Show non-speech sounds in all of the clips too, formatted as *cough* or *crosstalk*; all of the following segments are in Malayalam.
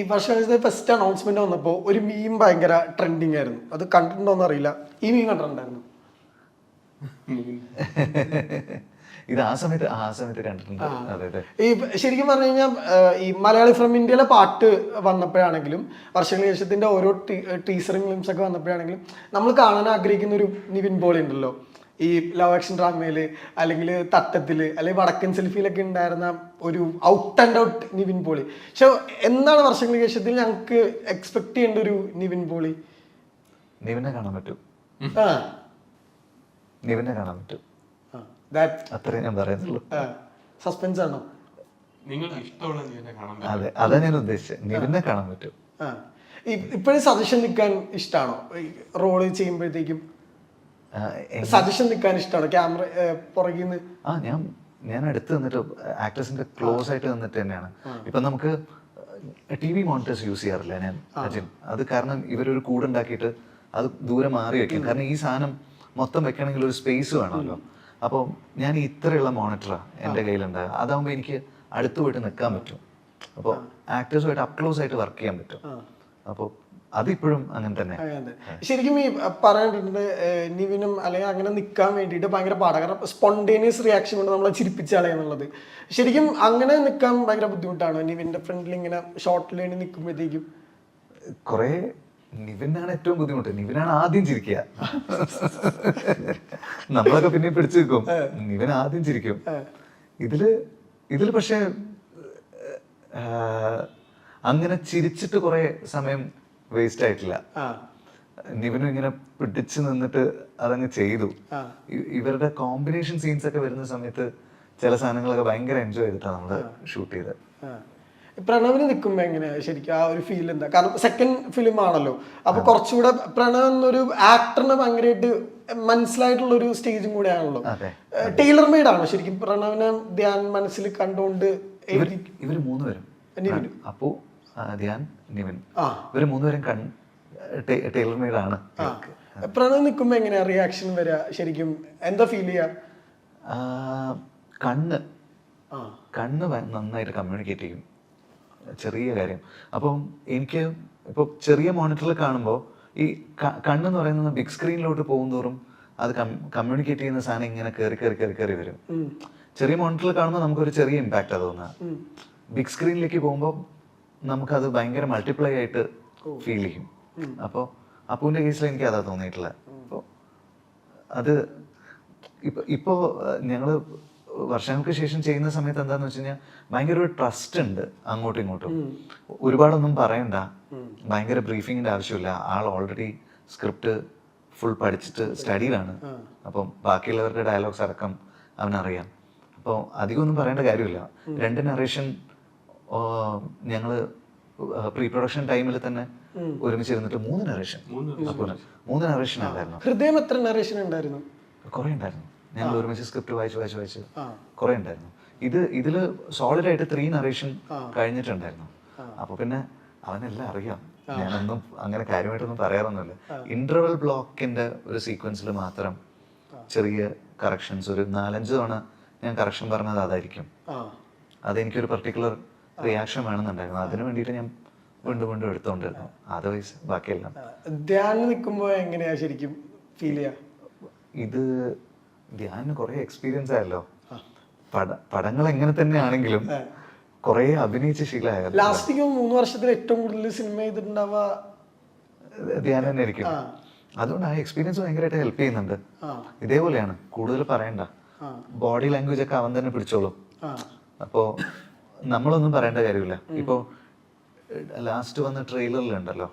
ഈ വർഷം ഫസ്റ്റ് അനൗൺസ്മെന്റ് വന്നപ്പോൾ ഒരു മീം ഭയങ്കര ട്രെൻഡിങ് ആയിരുന്നു. അത് കണ്ടിട്ടുണ്ടോന്ന് അറിയില്ല. ഈ മീം കണ്ടിട്ടുണ്ടായിരുന്നു. *laughs* ഇത് ആ സമയത്ത് ആ സമയത്ത് കണ്ടിട്ടുണ്ട്. അതെ അതെ. ഈ ശരിക്കും പറഞ്ഞു കഴിഞ്ഞാൽ ഈ മലയാളി ഫ്രം ഇന്ത്യയിലെ പാട്ട് വന്നപ്പോഴാണെങ്കിലും വർഷങ്ങൾക്ക് ശേഷത്തിന്റെ ഓരോ ടീസറിംഗ് ഫിലിംസ് ഒക്കെ വന്നപ്പോഴാണെങ്കിലും നമ്മൾ കാണാൻ ആഗ്രഹിക്കുന്ന ഒരു നിവിൻ പോളി ഉണ്ടല്ലോ. ഈ ലവ് ആക്ഷൻ ഡ്രാമയിൽ അല്ലെങ്കിൽ തട്ടത്തിൽ അല്ലെങ്കിൽ വടക്കൻ സെൽഫിയിലൊക്കെ ഉണ്ടായിരുന്ന ഒരു out and out Nivin Pauly. പക്ഷെ എന്താണ് വർഷങ്ങൾക്ക് ശേഷത്തിൽ ഞങ്ങൾക്ക് എക്സ്പെക്ട് ചെയ്യേണ്ട ഒരു നിവിൻ പോളി? നിവിനെ കാണാൻ പറ്റും. ആ. നിവിനെ കാണാൻ പറ്റും. അത്രേ ഞാൻ പറയുന്നുള്ളൂ. സസ്പെൻസ് ആണോ? നിങ്ങൾക്ക് ഇഷ്ടമുള്ള കാണാൻ അതെ അതാ ഞാൻ ഉദ്ദേശിച്ചത് നിവിനെ കാണാൻ പറ്റും. ആ. ഇപ്പോഴും സജഷൻ നിൽക്കാൻ ഇഷ്ടമാണോ റോൾ ചെയ്യുമ്പോഴത്തേക്കും? സജഷൻ നിൽക്കാൻ ഇഷ്ടമാണ് ക്യാമറ പുറകിൽ നിന്ന് ആ ഞാൻ ഞാൻ അടുത്ത് നിന്നിട്ട് ആക്ടേഴ്സിന്റെ ക്ലോസ് ആയിട്ട് നിന്നിട്ട് തന്നെയാണ്. ഇപ്പൊ നമുക്ക് ടി വി മോണിറ്റേഴ്സ് യൂസ് ചെയ്യാറില്ല ഞാൻ? അജിൻ അത് കാരണം ഇവരൊരു കൂടുണ്ടാക്കിയിട്ട് അത് ദൂരെ മാറി വെക്കും. കാരണം ഈ സാധനം മൊത്തം വെക്കണമെങ്കിൽ ഒരു സ്പേസ് വേണമല്ലോ. അപ്പോൾ ഞാൻ ഇത്രയുള്ള മോണിറ്ററാണ് എന്റെ കയ്യിലുണ്ടാകുക അതാകുമ്പോൾ എനിക്ക് അടുത്ത് പോയിട്ട് നിൽക്കാൻ പറ്റും. അപ്പോൾ ആക്ടേഴ്സുമായിട്ട് അപ് ക്ലോസ് ആയിട്ട് വർക്ക് ചെയ്യാൻ പറ്റും. അപ്പോൾ അതിപ്പോഴും അങ്ങനെ തന്നെ. ശരിക്കും ഈ പറയാനിട്ടുണ്ട് നിവിനും അല്ലെങ്കിൽ അങ്ങനെ നിൽക്കാൻ വേണ്ടിയിട്ട് ഭയങ്കര പാടാണ് കാരണം സ്പോണ്ടേനിയസ് റിയാക്ഷൻ കൊണ്ട് നമ്മളെ ചിരിപ്പിച്ച് എന്നുള്ളത്. ശരിക്കും അങ്ങനെ നിൽക്കാൻ ഭയങ്കര ബുദ്ധിമുട്ടാണ് നിവിന്റെ ഫ്രണ്ടിൽ ഇങ്ങനെ ഷോർട്ടിൽ വേണ്ടി നിൽക്കുമ്പോഴത്തേക്കും? കുറേ നിവിനാണ് ഏറ്റവും ബുദ്ധിമുട്ട്. നിവിനാണ് ആദ്യം ചിരിക്കുക. നമ്മളൊക്കെ പിന്നെ പിടിച്ചു നിൽക്കും. നിവിൻ ആദ്യം ചിരിക്കും. ഇതിൽ ഇതിൽ പക്ഷെ അങ്ങനെ ചിരിച്ചിട്ട് കുറെ സമയം വേസ്റ്റ് ആയിട്ടില്ല. നിവിനും ഇങ്ങനെ പിടിച്ചു നിന്നിട്ട് അതങ്ങ് ചെയ്തു. ഇവരുടെ കോമ്പിനേഷൻ സീൻസ് ഒക്കെ വരുന്ന സമയത്ത് ചില സാധനങ്ങളൊക്കെ ഭയങ്കര എൻജോയ് ചെയ്തിട്ടാണ് നമ്മൾ ഷൂട്ട് ചെയ്തത്. പ്രണവിന് നിൽക്കുമ്പോ എങ്ങനെയാ ശരിക്കും ആ ഒരു ഫീൽ എന്താ? കാരണം സെക്കൻഡ് ഫിലിം ആണല്ലോ. അപ്പൊ കുറച്ചുകൂടെ പ്രണവ് എന്നൊരു ആക്ടറിനെ ഭയങ്കരമായിട്ട് മനസ്സിലായിട്ടുള്ള ഒരു സ്റ്റേജും കൂടെ ആണല്ലോ ടൈലർ മെയ്ഡ് ആണോ? ശരിക്കും പ്രണവിനെ ധ്യാൻ മനസ്സിൽ കണ്ടുകൊണ്ട് ഇവർ മൂന്ന് പേരും. ആ, ധ്യാൻ നിവിൻ. ഇവർ മൂന്നുപേരും കൺ ടൈലർ മെയ്ഡ് ആണ് പ്രണവ് നിൽക്കുമ്പോ എങ്ങനെയാ റിയാക്ഷൻ വരിക ശരിക്കും എന്താ ഫീൽ ചെയ്യാ? ആ, കണ്ണ്. കണ്ണ് നന്നായിട്ട് കമ്മ്യൂണിക്കേറ്റ് ചെയ്യും. ചെറിയ കാര്യം. അപ്പം എനിക്ക് ഇപ്പോൾ ചെറിയ മോണിറ്ററിൽ കാണുമ്പോൾ ഈ കണ്ണ് എന്ന് പറയുന്നത് ബിഗ് സ്ക്രീനിലോട്ട് പോകുന്തോറും അത് കമ്മ്യൂണിക്കേറ്റ് ചെയ്യുന്ന സാധനം ഇങ്ങനെ കയറി കയറി കയറി കയറി വരും. ചെറിയ മോണിറ്ററിൽ കാണുമ്പോൾ നമുക്കൊരു ചെറിയ ഇമ്പാക്റ്റ് തോന്നുക ബിഗ് സ്ക്രീനിലേക്ക് പോകുമ്പോൾ നമുക്കത് ഭയങ്കര മൾട്ടിപ്ലൈ ആയിട്ട് ഫീൽ ചെയ്യും. അപ്പോൾ അപ്പുവിന്റെ കേസിൽ എനിക്ക് അതാ തോന്നിയിട്ടുള്ളത് അപ്പോൾ അത് ഇപ്പൊ ഇപ്പോ ഞങ്ങൾ വർഷങ്ങൾക്ക് ശേഷം ചെയ്യുന്ന സമയത്ത് എന്താന്ന് വെച്ച് കഴിഞ്ഞാൽ ഭയങ്കര ഒരു ട്രസ്റ്റ് ഉണ്ട് അങ്ങോട്ടും ഇങ്ങോട്ടും. ഒരുപാടൊന്നും പറയണ്ട. ഭയങ്കര ബ്രീഫിങ്ങിന്റെ ആവശ്യമില്ല. ആൾ ഓൾറെഡി സ്ക്രിപ്റ്റ് ഫുൾ പഠിച്ചിട്ട് സ്റ്റഡിയിലാണ് അപ്പം ബാക്കിയുള്ളവരുടെ ഡയലോഗ്സ് അടക്കം അവനറിയാം. അപ്പോൾ അധികമൊന്നും പറയേണ്ട കാര്യമില്ല. രണ്ട് നറേഷൻ ഞങ്ങൾ പ്രീ പ്രൊഡക്ഷൻ ടൈമിൽ തന്നെ ഒരുമിച്ചിരുന്നിട്ട് മൂന്ന് നറേഷൻ മൂന്ന് നറേഷൻ ഉണ്ടായിരുന്നു. ഹൃദയം എത്ര നറേഷൻ ഉണ്ടായിരുന്നു? കുറെ ഉണ്ടായിരുന്നു. ഞങ്ങൾ ഒരുമിച്ച് സ്ക്രിപ്റ്റ് വായിച്ച് വായിച്ച് വായിച്ച് കുറെ ഉണ്ടായിരുന്നു. ഇത് ഇതിൽ സോളിഡ് ആയിട്ട് ത്രീ നറേഷൻ കഴിഞ്ഞിട്ടുണ്ടായിരുന്നു. അപ്പൊ പിന്നെ അവനെല്ലാം അറിയാം. ഞാനൊന്നും അങ്ങനെ കാര്യമായിട്ടൊന്നും പറയാറൊന്നുമില്ല. ഇന്റർവൽ ബ്ലോക്കിന്റെ ഒരു സീക്വൻസിൽ മാത്രം ചെറിയ കറക്ഷൻസ് ഒരു നാലഞ്ച് തവണ ഞാൻ കറക്ഷൻ പറഞ്ഞത് അതായിരിക്കും. അതെനിക്കൊരു പർട്ടിക്കുലർ റിയാക്ഷൻ വേണമെന്നുണ്ടായിരുന്നു. അതിന് വേണ്ടിയിട്ട് ഞാൻ വീണ്ടും വീണ്ടും എടുത്തോണ്ടിരുന്നു അതർവൈസ് ബാക്കിയെല്ലാം. ധ്യാനം നിൽക്കുമ്പോൾ എങ്ങനെയാ ശരിക്കും ഫീൽ ചെയ്യാ? ഇത് ധ്യാനം കുറെ എക്സ്പീരിയൻസ് ആയല്ലോ. പട പടങ്ങൾ എങ്ങനെ തന്നെയാണെങ്കിലും കുറെ അഭിനയിച്ച ശീലമായല്ലോ. ലാസ്റ്റിക്ക് മൂന്ന് വർഷത്തിൽ ഏറ്റവും കൂടുതൽ സിനിമ ചെയ്തിട്ടുണ്ടാവുക ധ്യാൻ തന്നെ ആയിരിക്കും അതുകൊണ്ട് ആ എക്സ്പീരിയൻസ് ഭയങ്കരമായിട്ട് ഹെൽപ്പ് ചെയ്യുന്നുണ്ട്. ഇതേപോലെയാണ്. കൂടുതൽ പറയണ്ട. ബോഡി ലാംഗ്വേജ് ഒക്കെ അവൻ തന്നെ പിടിച്ചോളും. അപ്പോൾ അപ്പോ നമ്മളൊന്നും പറയേണ്ട കാര്യമില്ല. ഇപ്പോ ലാസ്റ്റ് വന്ന ട്രെയിലറിലുണ്ടല്ലോ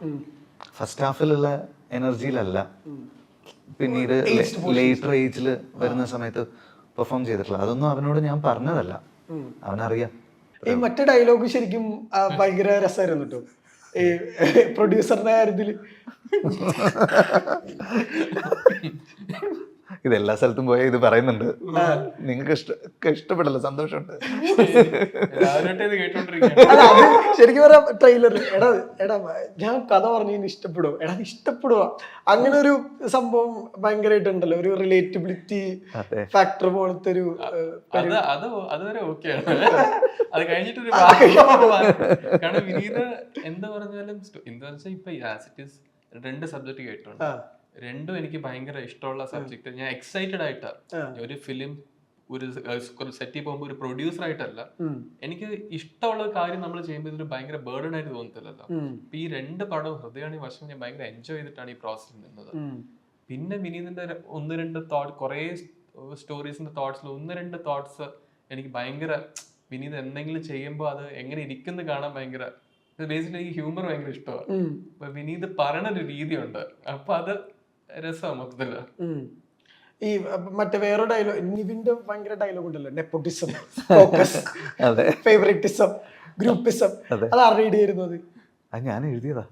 ഫസ്റ്റ് ഹാഫിലുള്ള എനർജിയിലല്ല. പിന്നീട് ലേറ്റർ ഏജിൽ വരുന്ന സമയത്ത് പെർഫോം ചെയ്തിട്ടില്ല അതൊന്നും അവനോട് ഞാൻ പറഞ്ഞതല്ല. അവനറിയാം. ഈ മറ്റേ ഡയലോഗ് ശരിക്കും ഭയങ്കര രസമായിരുന്നു കേട്ടോ. ഈ പ്രൊഡ്യൂസറിന്റെ കാര്യത്തിൽ. *laughs* ഇത് എല്ലാ സ്ഥലത്തും പോയാൽ ഇത് പറയുന്നുണ്ട്. നിങ്ങൾക്ക് ഇഷ്ട ഇഷ്ടപ്പെടല്ലോ സന്തോഷമുണ്ട്. ശരിക്കും പറയാം ട്രെയിലർ എടാ എടാ ഞാൻ കഥ പറഞ്ഞു ഇഷ്ടപ്പെടും എടാ ഇഷ്ടപ്പെടുക അങ്ങനെ ഒരു സംഭവം ഭയങ്കരമായിട്ടുണ്ടല്ലോ ഒരു റിലേറ്റബിലിറ്റി ഫാക്ടർ പോലത്തെ ഒരു അത് അത് അതുവരെ ഓക്കെയാണ് അത്. കഴിഞ്ഞിട്ട് ഒരു വാക്ക് കാരണം വിനീത് എന്ത് പറഞ്ഞാലും എന്താ വെച്ചാൽ ഇപ്പൊ ആസ് ഇറ്റ് ഈസ് രണ്ട് സബ്ജക്ട് കേട്ടുണ്ട് ആ. രണ്ടും എനിക്ക് ഭയങ്കര ഇഷ്ടമുള്ള സബ്ജക്ട് ഞാൻ എക്സൈറ്റഡ് ആയിട്ടാണ് ഒരു ഫിലിം ഒരു സെറ്റിൽ പോകുമ്പോൾ ഒരു പ്രൊഡ്യൂസർ ആയിട്ടല്ല. എനിക്ക് ഇഷ്ടമുള്ള കാര്യം നമ്മൾ ചെയ്യുമ്പോൾ ഇതൊരു ഭയങ്കര ബേർഡൻ ആയിട്ട് തോന്നത്തില്ലല്ലോ. അപ്പൊ ഈ രണ്ട് പടവും ഹൃദയാണി വർഷം ഞാൻ ഭയങ്കര എൻജോയ് ചെയ്തിട്ടാണ് ഈ പ്രോസസ്സിൽ നിന്നത്. പിന്നെ വിനീതിന്റെ ഒന്ന് രണ്ട് തോട്ട് കുറെ സ്റ്റോറീസിന്റെ തോട്ട്സിൽ ഒന്ന് രണ്ട് തോട്ട്സ് എനിക്ക് ഭയങ്കര വിനീത് എന്തെങ്കിലും ചെയ്യുമ്പോൾ അത് എങ്ങനെ ഇരിക്കുന്നു കാണാൻ ഭയങ്കര ബേസിക്കലി എനിക്ക് ഹ്യൂമർ ഭയങ്കര ഇഷ്ടമാണ് അപ്പൊ വിനീത് പറയണ ഒരു രീതിയുണ്ട്. അപ്പൊ അത് രസമാണ് മൊത്തത്തിൽ. ഈ മറ്റേ വേറെ ഡയലോഗ് നിവിന്റെ ഭയങ്കര ഡയലോഗ് ഉണ്ടല്ലോ നെപ്പോട്ടിസം ഫോക്കസ് *laughs* അതെ. ഫേവറേറ്റിസം ഗ്രൂപ്പിസം അതെ. ആരുടെ idea അത്? ഞാൻ എഴുതിയതാ.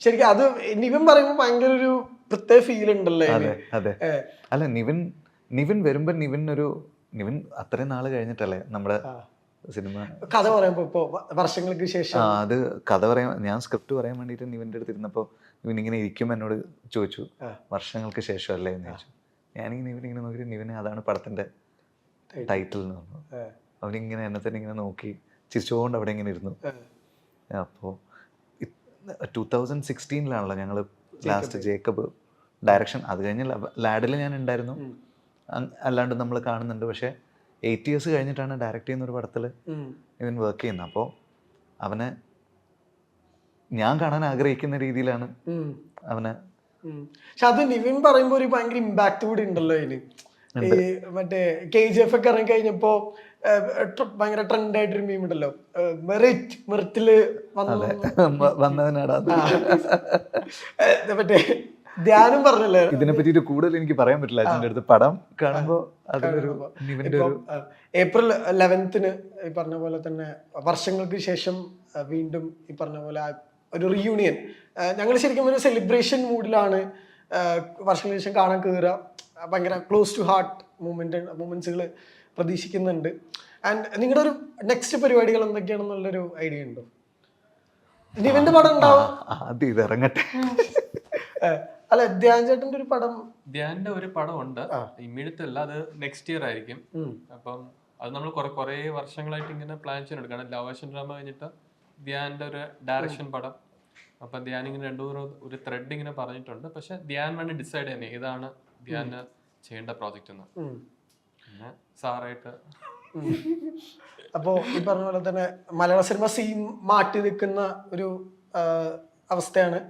ശരിക്കും അത് നിവിൻ പറയുമ്പോൾ ഭയങ്കര ഒരു പ്രത്യേക ഫീൽ ഉണ്ടല്ലോ അതെ അതെ. അല്ല നിവിൻ നിവിൻ വരുമ്പോ നിവിൻ ഒരു നിവിൻ അത്രയും നാൾ കഴിഞ്ഞിട്ടല്ലേ നമ്മുടെ സിനിമ? കഥ പറയുമ്പോ ഇപ്പൊ വർഷങ്ങൾക്ക് ശേഷം. ആ അത് കഥ പറയാൻ ഞാൻ സ്ക്രിപ്റ്റ് പറയാൻ വേണ്ടിയിട്ട് നിവിന്റെ അടുത്ത് ഇരുന്നപ്പോൾ ഇവൻ ഇങ്ങനെ ഇരിക്കും എന്നോട് ചോദിച്ചു വർഷങ്ങൾക്ക് ശേഷം അല്ലേ എന്ന് ചോദിച്ചു. ഞാനിങ്ങനെ ഇവനിങ്ങനെ നോക്കി നിവിനെ അതാണ് പടത്തിന്റെ ടൈറ്റിൽ എന്ന് പറഞ്ഞു. അവനിങ്ങനെ എന്നെ തന്നെ ഇങ്ങനെ നോക്കി ചിരിച്ചുകൊണ്ട് അവിടെ ഇങ്ങനെ ഇരുന്നു. അപ്പോൾ ടൂ തൗസൻഡ് സിക്സ്റ്റീനിലാണല്ലോ ഞങ്ങൾ ലാസ്റ്റ് ജേക്കബ്. ഡയറക്ഷൻ അത് കഴിഞ്ഞ് ലാഡിൽ ഞാൻ ഉണ്ടായിരുന്നു. അല്ലാണ്ട് നമ്മൾ കാണുന്നുണ്ട്. പക്ഷേ എയ്റ്റ് ഇയേഴ്സ് കഴിഞ്ഞിട്ടാണ് ഡയറക്റ്റ് ചെയ്യുന്ന ഒരു പടത്തിൽ ഇവൻ വർക്ക് ചെയ്യുന്നത്. അപ്പോൾ അവനെ ഞാൻ കാണാൻ ആഗ്രഹിക്കുന്ന രീതിയിലാണ് അവന്. പക്ഷെ അത് നിവിൻ പറയുമ്പോ ഒരു ഭയങ്കര ഇമ്പാക്ട് കൂടി ഉണ്ടല്ലോ അതിന്. ഈ മറ്റേ കെ ജി എഫ് ഒക്കെ ഇറങ്ങി കഴിഞ്ഞപ്പോ ഭയങ്കര ട്രെൻഡ് ആയിട്ടൊരു മീം ഉണ്ടല്ലോ. മെറിറ്റ് മെറിറ്റിൽ വന്നവനാടാ മറ്റേ ധ്യാനം പറഞ്ഞല്ലേ? ഇതിനെ പറ്റിയിട്ട് കൂടുതൽ എനിക്ക് പറയാൻ പറ്റില്ല. അച്ഛന്റെ അടുത്ത് പടം കാണുമ്പോ അതിലൊരു ഏപ്രിൽ ലെവൻത്തിന് ഈ പറഞ്ഞ പോലെ തന്നെ വർഷങ്ങൾക്ക് ശേഷം വീണ്ടും ഈ പറഞ്ഞ പോലെ ഒരു റീയൂണിയൻ ഞങ്ങൾ ശരിക്കും ഒരു സെലിബ്രേഷൻ മൂഡിലാണ് വർഷങ്ങൾക്ക് ശേഷം കാണാൻ കയറുക ഭയങ്കര ക്ലോസ് ടു ഹാർട്ട് മൂമെന്റ് മൂമെൻസുകൾ പ്രതീക്ഷിക്കുന്നുണ്ട്. ആൻഡ് നിങ്ങളുടെ ഒരു നെക്സ്റ്റ് പരിപാടികൾ എന്തൊക്കെയാണെന്നുള്ളൊരു ഐഡിയ ഉണ്ടോ? നിവിന്റെ പടം ഉണ്ടാവും? ആദ്യം ഇത് അല്ല ധ്യാൻ ചേട്ടന്റെ ഒരു പടം. ധ്യാന്റെ ഒരു പടം ഉണ്ട് ഇമ്മീഡിയറ്റ് അല്ല അത് നെക്സ്റ്റ് ഇയർ ആയിരിക്കും. അപ്പം അത് നമ്മൾ കുറെ കുറേ വർഷങ്ങളായിട്ട് ഇങ്ങനെ പ്ലാൻ ചെയ്യുന്നുണ്ട് കാരണം ലവേഷൻ ഡ്രാമ കഴിഞ്ഞിട്ട് ധ്യാന്റെ ഒരു ഡയറക്ഷൻ പടം. അപ്പൊ ധ്യാൻ ഇങ്ങനെ രണ്ടു മൂന്ന് ഒരു ത്രെഡ് ഇങ്ങനെ പറഞ്ഞിട്ടുണ്ട്. പക്ഷെ ധ്യാൻ വേണ്ടി ഡിസൈഡ് ചെയ്യുന്നത് ഏതാണ് ധ്യാന് ചെയ്യേണ്ട പ്രോജക്റ്റ് എന്ന്. പിന്നെ സാറായിട്ട്. അപ്പോ ഈ പറഞ്ഞ പോലെ തന്നെ മലയാള സിനിമ സീൻ മാറ്റി നിൽക്കുന്ന ഒരു അവസ്ഥയാണ്.